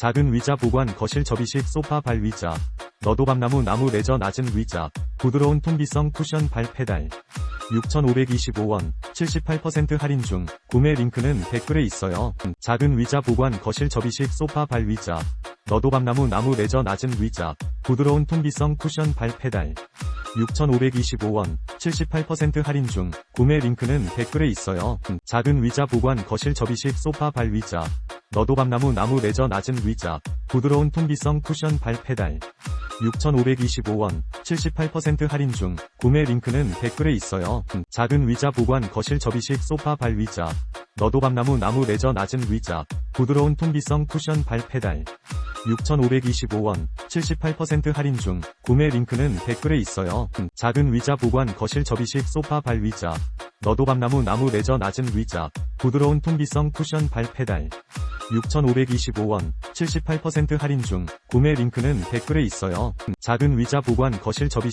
작은 의자 보관 거실 접이식 소파 발 의자. 너도 밤나무 나무 레저 낮은 의자. 부드러운 통기성 쿠션 발 페달. 6,525원, 78% 할인 중. 구매 링크는 댓글에 있어요. 작은 의자 보관 거실 접이식 소파 발 의자. 너도 밤나무 나무 레저 낮은 의자. 부드러운 통기성 쿠션 발 페달. 6,525원, 78% 할인 중. 구매 링크는 댓글에 있어요. 작은 의자 보관 거실 접이식 소파 발 의자. 너도 밤나무 나무 레저 낮은 의자. 부드러운 통기성 쿠션 발 페달. 6,525원, 78% 할인 중. 구매 링크는 댓글에 있어요. 작은 의자 보관 거실 접이식 소파 발 의자. 너도 밤나무 나무 레저 낮은 의자. 부드러운 통기성 쿠션 발 페달. 6,525원, 78% 할인 중. 구매 링크는 댓글에 있어요. 작은 의자 보관 거실 접이식 소파 발 의자. 너도 밤나무 나무 레저 낮은 의자. 부드러운 통기성 쿠션 발 페달. 6,525원, 78% 할인 중. 구매 링크는 댓글에 있어요. 작은 의자 보관 거실 접이식